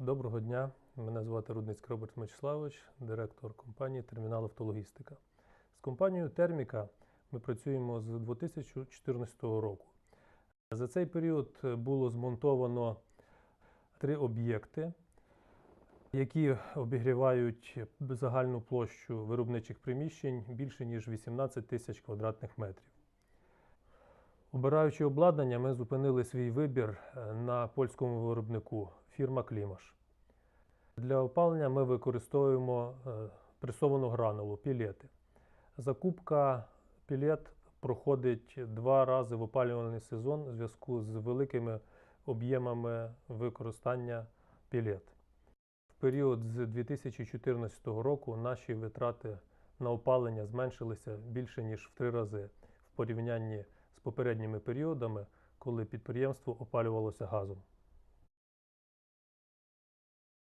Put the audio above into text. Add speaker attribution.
Speaker 1: Доброго дня. Мене звати Рудницький Роберт Мячеславович, директор компанії Термінал Автологістика. З компанією Терміка ми працюємо з 2014 року. За цей період було змонтовано три об'єкти, які обігрівають загальну площу виробничих приміщень більше ніж 18 тисяч квадратних метрів. Обираючи обладнання, ми зупинили свій вибір е, на польському виробнику фірма Клімаш. Для опалення ми використовуємо е, пресовану гранулу пілети. Закупка пілет проходить два рази в опалювальний сезон у зв'язку з великими об'ємами використання пілет. В період з 2014 року наші витрати на опалення зменшилися більше ніж в три рази в порівнянні з попередніми періодами, коли підприємство опалювалося газом.